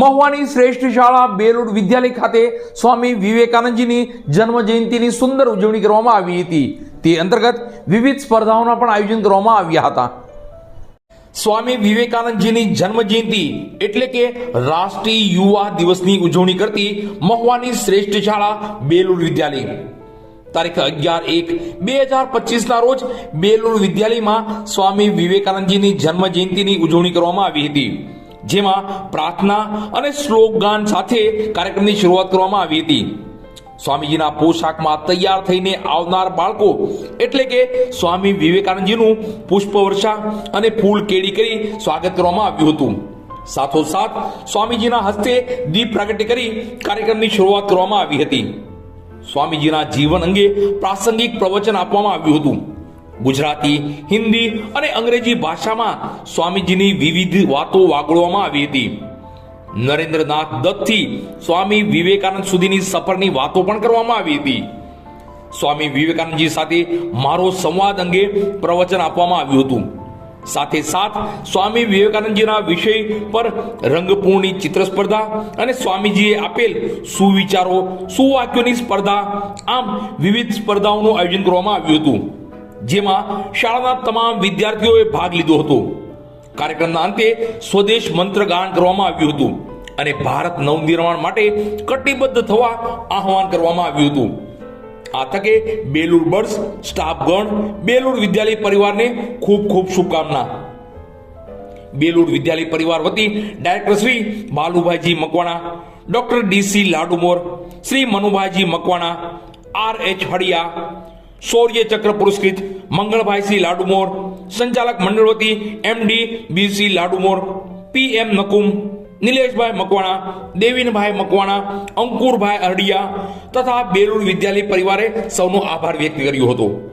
મહુવાની શ્રેષ્ઠ શાળા બેલુડ વિદ્યાલય ખાતે સ્વામી વિવેકાનંદજીની જન્મ જયંતિની સુંદર ઉજવણી કરવામાં આવી હતી. તે અંતર્ગત વિવિધ સ્પર્ધાઓના પણ આયોજન કરવામાં આવ્યા હતા. સ્વામી વિવેકાનંદજીની જન્મ જયંતિ એટલે કે રાષ્ટ્રીય યુવા દિવસની ઉજવણી કરતી મહુવાની શ્રેષ્ઠ શાળા બેલુડ વિદ્યાલય. તારીખ અગિયાર એક બે હજાર પચીસના રોજ બેલુર વિદ્યાલયમાં સ્વામી વિવેકાનંદજીની જન્મ જયંતિની ઉજવણી કરવામાં આવી હતી. જેમાં પ્રાર્થના અને શ્લોક ગાન સાથે કાર્યક્રમની શરૂઆત કરવામાં આવી હતી. સ્વામીજીના પોશાકમાં તૈયાર થઈને આવનાર બાળકો એટલે કે સ્વામી વિવેકાનંદજીનું પુષ્પવર્ષા અને ફૂલ કેડી કરી સ્વાગત કરવામાં આવ્યું હતું. સાથોસાથ સ્વામીજીના હસ્તે દીપ પ્રાગટ્ય કરી કાર્યક્રમની શરૂઆત કરવામાં આવી હતી. સ્વામીજીના જીવન અંગે પ્રાસંગિક પ્રવચન આપવામાં આવ્યું હતું. ગુજરાતી, હિન્દી અને અંગ્રેજી ભાષામાં સ્વામીજીની વિવિધ વાતો વાગોળવામાં આવી હતી. નરેન્દ્રનાથ દત્તથી સ્વામી વિવેકાનંદ સુધીની સફરની વાતો પણ કરવામાં આવી હતી. સ્વામી વિવેકાનંદજી સાથે મારો સંવાદ અંગે પ્રવચન આપવામાં આવ્યું હતું. સાથે સાથ સ્વામી વિવેકાનંદજીના વિષય પર રંગપૂર્ણની ચિત્ર સ્પર્ધા અને સ્વામીજીએ આપેલ સુવિચારો, સુવાક્યોની સ્પર્ધા, આમ વિવિધ સ્પર્ધાઓનું આયોજન કરવામાં આવ્યું હતું. જેમાં શાળાના તમામ વિદ્યાર્થીઓએ ભાગ લીધો હતો. કાર્યક્રમના અંતે સ્વદેશ મંત્ર ગાન કરવામાં આવ્યું હતું અને ભારત નવનિર્માણ માટે કટિબદ્ધ થવા આહવાન કરવામાં આવ્યું હતું. આ તકે બેલુર બર્ડ્સ સ્ટાફગણ, બેલુર વિદ્યાલય પરિવારને ખૂબ ખૂબ શુભકામના. બેલુર વિદ્યાલય પરિવાર વતી director Shri Balubhaiji Makwana, doctor D C Ladumor, Shri Manubhaiji Makwana, R H Hadiya Shaurya Chakra પુરસ્કૃત મંગળભાઈસિંહ લાડુમોર સંચાલક મંડળ વતી M D B C Ladumor P M Nakum Nileshbhai Makwana Devinbhai Makwana Ankurbhai Ardiya તથા બેલુર વિદ્યાલય પરિવારે સૌનો આભાર વ્યક્ત કર્યો હતો.